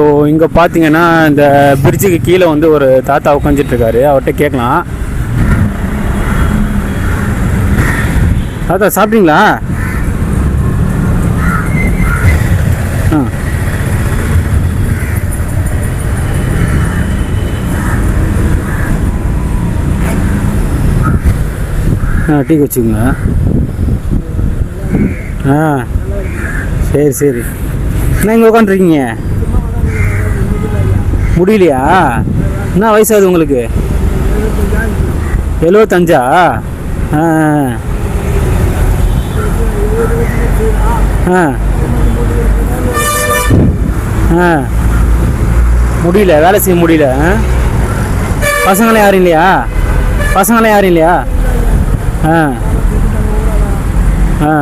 So இங்கே பார்த்தீங்கன்னா இந்த பிரிட்ஜுக்கு கீழே வந்து ஒரு தாத்தா உட்காந்துட்டுருக்காரு அவர்கிட்ட கேட்கலாம். தாத்தா சாப்பிட்டீங்களா? ஆ. ஆ டீ வச்சுக்கோங்க ஆ. சரி சரி. என்ன இங்கே உட்காந்துருக்கீங்க முடியலையா? என்ன வயசாகுது உங்களுக்கு? எழுபத்தஞ்சா ஆ. ஆ. ஆ. முடியல வேலை செய்ய முடியல ஆ? பசங்களாம் யாரும் இல்லையா? பசங்களாம் யாரும் இல்லையா? ஆ. ஆ.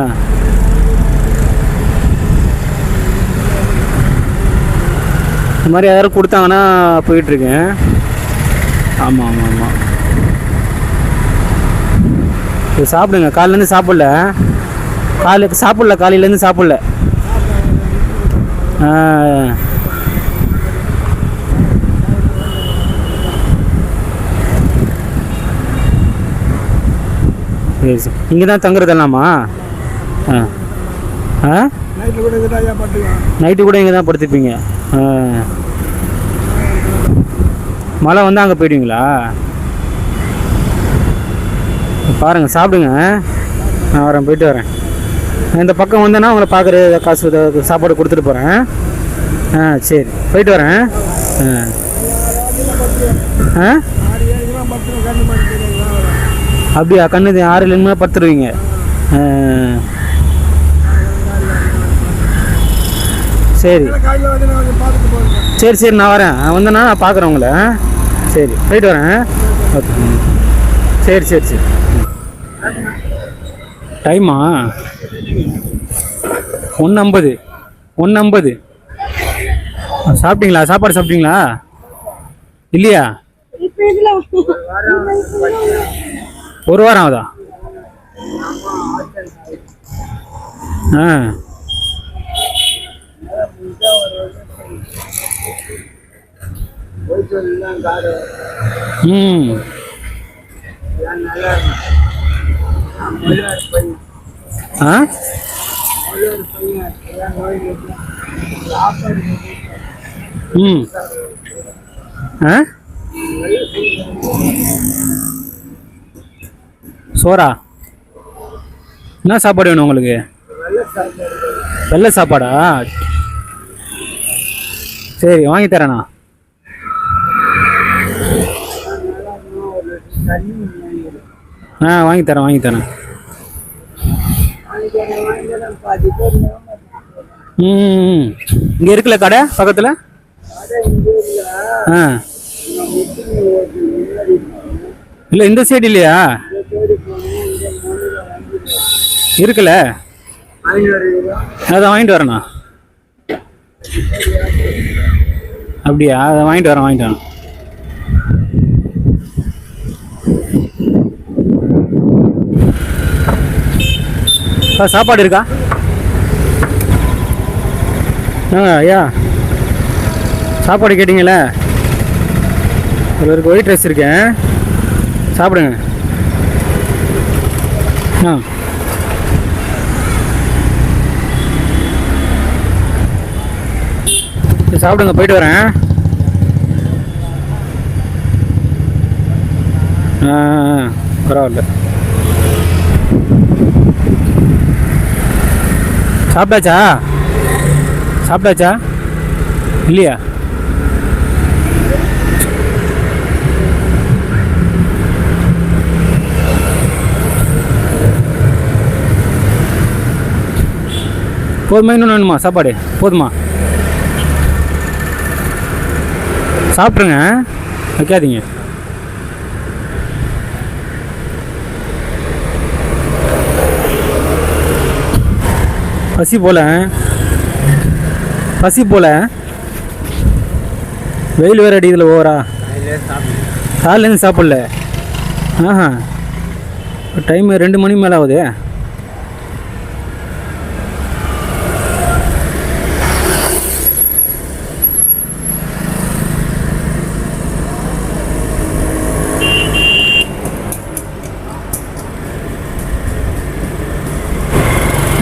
இந்த மாதிரி யாரும் கொடுத்தாங்கன்னா போயிட்டுருக்கேன். ஆமாம் ஆமாம் ஆமாம் இது சாப்பிடுங்க. காலையிலேருந்து சாப்பிடல. காலையில் சாப்பிடல காலையிலேருந்து சாப்பிடல. சரி சரி. இங்கே தான் தங்குறதெல்லாமா ஆ. ஆ? நைட்டு கூட இங்கே தான் படுத்துப்பீங்க. மழை வந்தால் அங்கே போயிடுவீங்களா? பாருங்கள் சாப்பிடுங்க. நான் வரேன் போயிட்டு வரேன். இந்த பக்கம் வந்தேன்னா உங்களை பார்க்குற காசு சாப்பாடு கொடுத்துட்டு போகிறேன் ஆ சரி. போயிட்டு வரேன். ஆ. ஆ? பத்து அப்படியா? கண்ணு ஆறு இல்லைன்னா படுத்துருவீங்க. சரி. சரி சரி நான் வரேன். வந்தேன்னா நான் பார்க்குறேன் உங்களை? சரி போயிட்டு வரேன். ஓகே. சரி சரி சரி. டைமா? ஒன்று ஐம்பது ஒன்று ஐம்பது சாப்பிட்டீங்களா? சாப்பாடு சாப்பிட்டீங்களா? இல்லையா? ஒரு வாரம் ஆகுதா? ஆ. ம். ஆ? ம். ஆ? சோறா? என்ன சாப்பாடு வேணும் உங்களுக்கு? வெள்ளை சாப்பாடா? சரி வாங்கி தரேண்ணா. ஆ வாங்கி தரேன் வாங்கி தரேன். ம் இங்கே இருக்குல்ல கடை பக்கத்தில்? ஆ. இல்லை இந்த சைடு இல்லையா? இருக்குல்ல? அதை வாங்கிட்டு வரேண்ணா. அப்படியா? அதை வாங்கிட்டு வரேன் வாங்கிட்டு வரேன். ஆ, சாப்பாடு இருக்கா? ஆ ஐயா. சாப்பாடு கேட்டிங்களே ஒரு ஒயிட் ரைஸ் இருக்கேன். சாப்பிடுங்க. ஆ. சரி, சாப்பிடுங்க போயிட்டு வரேன். பரவாயில்ல. சாப்பிட்டாச்சா? சாப்பிட்டாச்சா? இல்லையா? போதுமா இன்னொன்று வேணுமா? சாப்பாடு போதுமா? சாப்பிட்ருங்க. வைக்காதீங்க. பசி போல. பசி போல. வெயில் வேற இதில் ஓவரா. காலையிலேருந்து சாப்பிடல. ஆஹா. டைம் ரெண்டு மணி மேலே ஆகுது.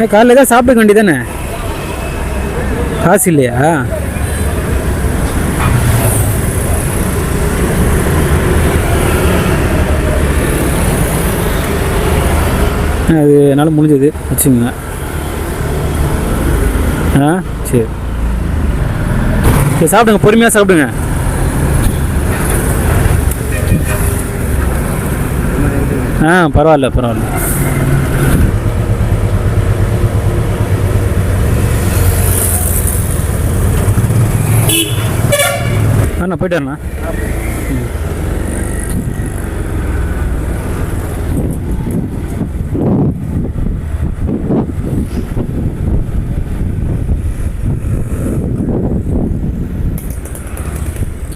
ஏ காலைல ஏதாவது சாப்பிட வேண்டியதானே காசு இல்லையா? அது என்னால் முடிஞ்சது. வச்சுங்க ஆ சரி. சரி சாப்பிடுங்க. பொறுமையாக சாப்பிடுங்க. ஆ பரவாயில்ல பரவாயில்ல. ஆ நான் போயிட்டு வரேண்ணா